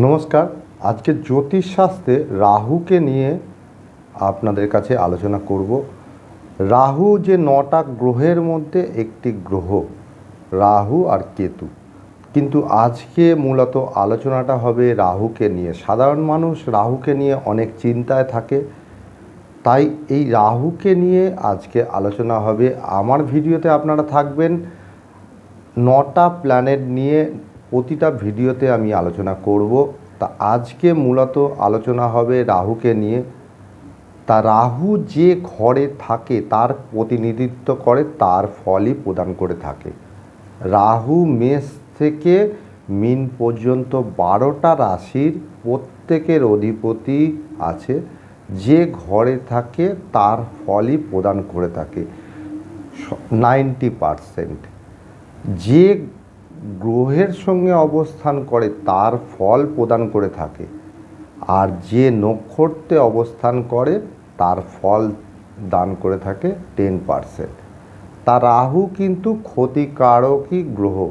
নমস্কার। আজকে জ্যোতিষশাস্ত্রে রাহুকে নিয়ে আপনাদের কাছে আলোচনা করব। রাহু যে নটা গ্রহের মধ্যে একটি গ্রহ, রাহু আর কেতু। কিন্তু আজকে মূলত আলোচনাটা হবে রাহুকে নিয়ে। সাধারণ মানুষ রাহুকে নিয়ে অনেক চিন্তায় থাকে। তাই এই রাহুকে নিয়ে আজকে আলোচনা হবে। আমার ভিডিওতে আপনারা থাকবেন নটা প্ল্যানেট নিয়ে প্রতিটা ভিডিওতে আমি আলোচনা করব। তা আজকে মূলত আলোচনা হবে রাহুকে নিয়ে। তা রাহু যে ঘরে থাকে, তার প্রতিনিধিত্ব করে, তার ফলই প্রদান করে থাকে। রাহু মেষ থেকে মিন পর্যন্ত বারোটা রাশির প্রত্যেকের অধিপতি আছে। যে ঘরে থাকে, তার ফলই প্রদান করে থাকে। নাইনটি পারসেন্ট যে গ্রহের সঙ্গে অবস্থান করে তার ফল প্রদান করে থাকে। আর যে নক্ষত্রে অবস্থান করে, তার ফল দান করে থাকে টেন পারসেন্ট তা রাহু কিন্তু ক্ষতিকারকই গ্রহ।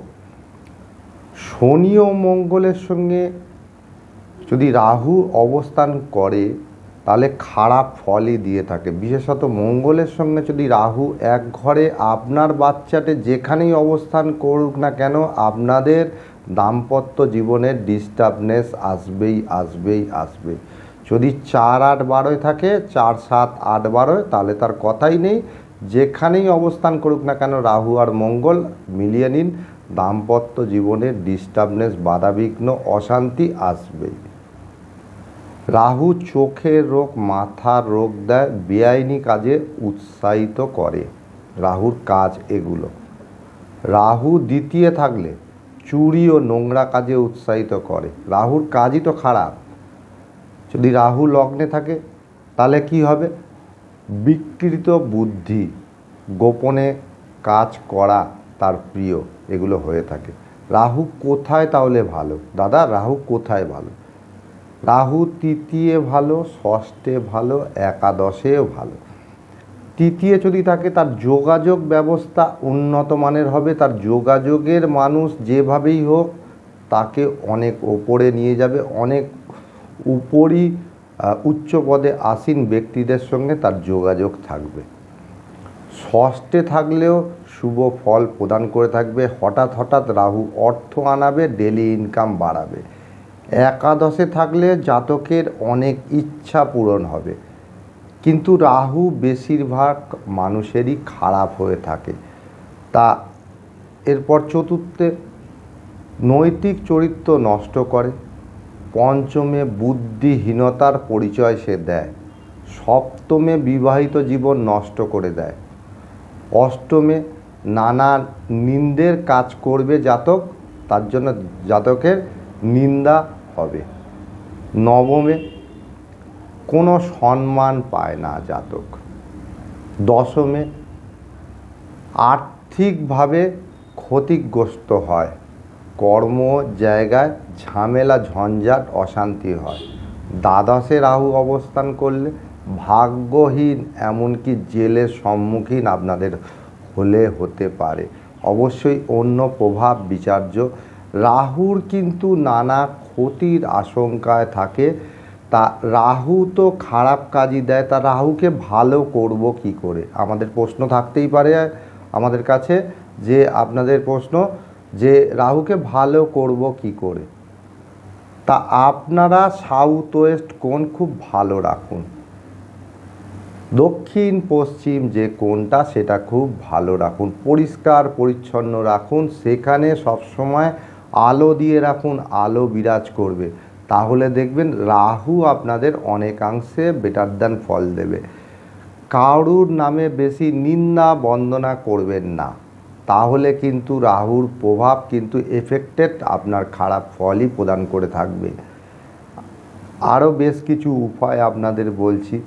শনি ও মঙ্গলের সঙ্গে যদি রাহু অবস্থান করে তাহলে খারাপ ফলই দিয়ে থাকে। বিশেষত মঙ্গলের সঙ্গে যদি রাহু এক ঘরে, আপনার বাচ্চাটে যেখানেই অবস্থান করুক না কেন, আপনাদের দাম্পত্য জীবনের ডিস্টার্বনেস আসবেই আসবেই আসবে যদি চার আট বারোয় থাকে, চার সাত আট বারোয়, তাহলে তার কথাই নেই। যেখানেই অবস্থান করুক না কেন, রাহু আর মঙ্গল মিলিয়ে নিন, দাম্পত্য জীবনের ডিস্টার্বনেস বাধাবিঘ্ন, অশান্তি আসবেই। রাহু চোখের রোগ মাথার রোগ দেয়, বেআইনি কাজে উৎসাহিত করে। রাহুর কাজ এগুলো। রাহু দ্বিতীয় থাকলে চুরি ও নোংরা কাজে উৎসাহিত করে। রাহুর কাজই তো খারাপ। যদি রাহু লগ্নে থাকে, তাহলে কি হবে? বিকৃত বুদ্ধি, গোপনে কাজ করা তার প্রিয়, এগুলো হয়ে থাকে। রাহু কোথায় তাহলে ভালো? দাদা, রাহু কোথায় ভালো? রাহু তৃতীয় ভালো, ষষ্ঠে ভালো একাদশেও ভালো। তৃতীয় যদি থাকে, তার যোগাযোগ ব্যবস্থা উন্নত মানের হবে। তার যোগাযোগের মানুষ যেভাবেই হোক, তাকে অনেক ওপরে নিয়ে যাবে। অনেক উপরই উচ্চ পদে আসীন ব্যক্তিদের সঙ্গে তার যোগাযোগ থাকবে। ষষ্ঠে থাকলেও শুভ ফল প্রদান করে থাকবে। হঠাৎ হঠাৎ রাহু অর্থ আনাবে ডেলি ইনকাম বাড়াবে। একাদশে থাকলে জাতকের অনেক ইচ্ছা পূরণ হবে। কিন্তু রাহু বেশিরভাগ মানুষেরই খারাপ হয়ে থাকে। তা এরপর চতুর্থে, নৈতিক চরিত্র নষ্ট করে। পঞ্চমে, বুদ্ধিহীনতার পরিচয় সে দেয়। সপ্তমে, বিবাহিত জীবন নষ্ট করে দেয়। অষ্টমে, নানা নিন্দের কাজ করবে জাতক। তার জন্য জাতকের নিন্দা হবে নবমে কোনো সম্মান পায় না জাতক। দশমে আর্থিকভাবে ক্ষতিগ্রস্ত হয়। কর্ম জায়গায় ঝামেলা, ঝঞ্ঝাট, অশান্তি হয়। দ্বাদশে রাহু অবস্থান করলে ভাগ্যহীন, এমনকি জেলের সম্মুখীন আপনাদের হলে হতে পারে। অবশ্যই অন্য প্রভাব বিচার্য রাহুর কিন্তু নানা ক্ষতির আশঙ্কায় থাকে। তা রাহু তো খারাপ কাজই দেয়, তা রাহুকে ভালো করব কি করে? আমাদের প্রশ্ন থাকতেই পারে আমাদের কাছে যে আপনাদের প্রশ্ন, যে রাহুকে ভালো করব কি করে? তা আপনারা সাউথ ওয়েস্ট কোন খুব ভালো রাখুন। দক্ষিণ, পশ্চিম যে কোনটা সেটা খুব ভালো রাখুন। পরিষ্কার, পরিচ্ছন্ন রাখুন। সেখানে সবসময় আলো দিয়ে রাখুন, আলো বিরাজ করবে। তাহলে দেখবেন রাহু আপনাদের অনেকাংশে বেটার দ্যান ফল দেবে। কারুর নামে বেশি নিন্দা, বন্দনা করবেন না। তাহলে কিন্তু রাহুর প্রভাব কিন্তু এফেক্টেড আপনার খারাপ ফলই প্রদান করে থাকবে। আরও বেশ কিছু উপায় আপনাদের বলছি,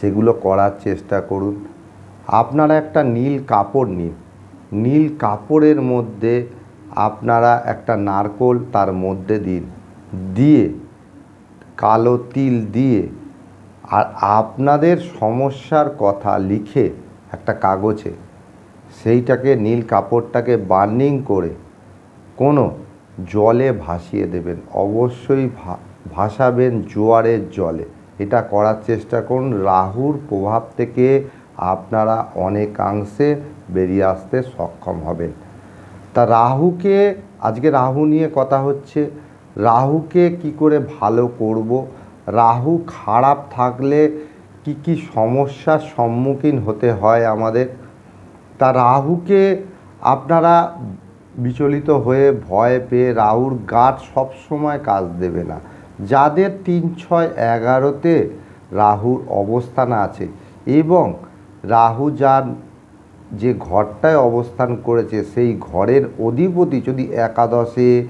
সেগুলো করার চেষ্টা করুন। আপনারা একটা নীল কাপড় নিন। নীল কাপড়ের মধ্যে আপনারা একটা নারকোল তার মধ্যে দিন, দিয়ে, কালো তিল দিয়ে, আর আপনাদের সমস্যার কথা লিখে একটা কাগজে, সেইটাকে নীল কাপড়টাকে বার্নিং করে কোনো জলে ভাসিয়ে দেবেন। অবশ্যই ভাসাবেন জোয়ারের জলে। এটা করার চেষ্টা করুন। রাহুর প্রভাব থেকে আপনারা অনেকাংশে বেরিয়ে আসতে সক্ষম হবেন। তা রাহুকে, আজকে রাহু নিয়ে কথা হচ্ছে, রাহুকে কি করে ভালো করব? রাহু খারাপ থাকলে কি কি সমস্যার সম্মুখীন হতে হয় আমাদের? তা রাহুকে আপনারা বিচলিত হয়ে ভয় পেয়ে রাহুর গাঠ সবসময় কাজ দেবে না। যাদের তিন, ছয়, এগারোতে রাহুর অবস্থান আছে এবং রাহু যার যে ঘরটায় অবস্থান করেছে, সেই ঘরের অধিপতি যদি একাদশে,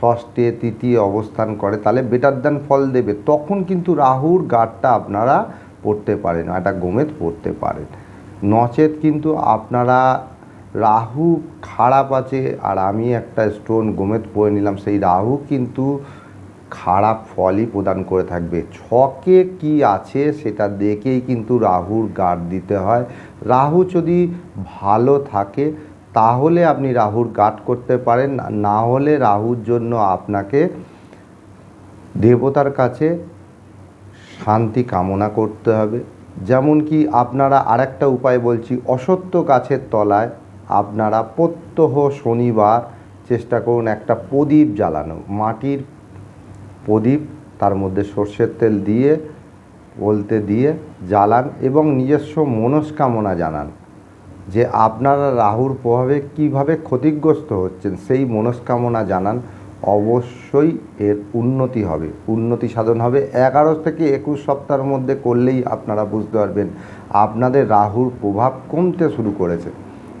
ষষ্ঠে, তৃতীয় অবস্থান করে, তাহলে বেটার দেন ফল দেবে। তখন কিন্তু রাহুর গাঢ়টা আপনারা পড়তে পারেন একটা গোমেদ পড়তে পারেন। নচেত কিন্তু আপনারা রাহু খারাপ আছে, আর আমি একটা স্টোন গোমেদ পরে নিলাম, সেই রাহু কিন্তু খারাপ ফলই প্রদান করে থাকবে। ছকে কি আছে, সেটা দেখেই কিন্তু রাহুর গার্ড দিতে হয়। রাহু যদি ভালো থাকে, তাহলে আপনি রাহুর গার্ড করতে পারেন। না হলে রাহুর জন্য আপনাকে দেবতার কাছে শান্তি কামনা করতে হবে। যেমন কি আপনারা আরেকটা উপায় বলছি, অসত্য গাছের তলায় আপনারা প্রত্যহ শনিবার চেষ্টা করুন একটা প্রদীপ জ্বালানো। মাটির প্রদীপ, তার মধ্যে সর্ষের তেল দিয়ে বলতে দিয়ে জ্বালান এবং নিজস্ব মনস্কামনা জানান যে আপনারা রাহুর প্রভাবে কীভাবে ক্ষতিগ্রস্ত হচ্ছেন, সেই মনস্কামনা জানান। অবশ্যই এর উন্নতি হবে। উন্নতি সাধন হবে। এগারো থেকে একুশ সপ্তাহের মধ্যে করলেই আপনারা বুঝতে পারবেন আপনাদের রাহুর প্রভাব কমতে শুরু করেছে।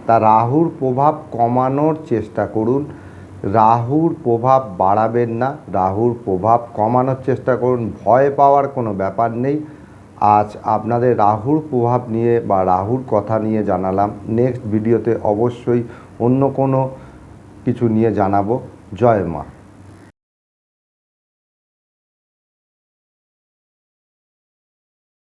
তা রাহুর প্রভাব কমানোর চেষ্টা করুন। রাহুর প্রভাব বাড়াবেন না, রাহুর প্রভাব কমানোর চেষ্টা করুন, ভয় পাওয়ার কোনো ব্যাপার নেই। আজ আপনাদের রাহুর প্রভাব নিয়ে বা রাহুর কথা নিয়ে জানালাম। নেক্সট ভিডিওতে অবশ্যই অন্য কোনো কিছু নিয়ে জানাব। জয় মা।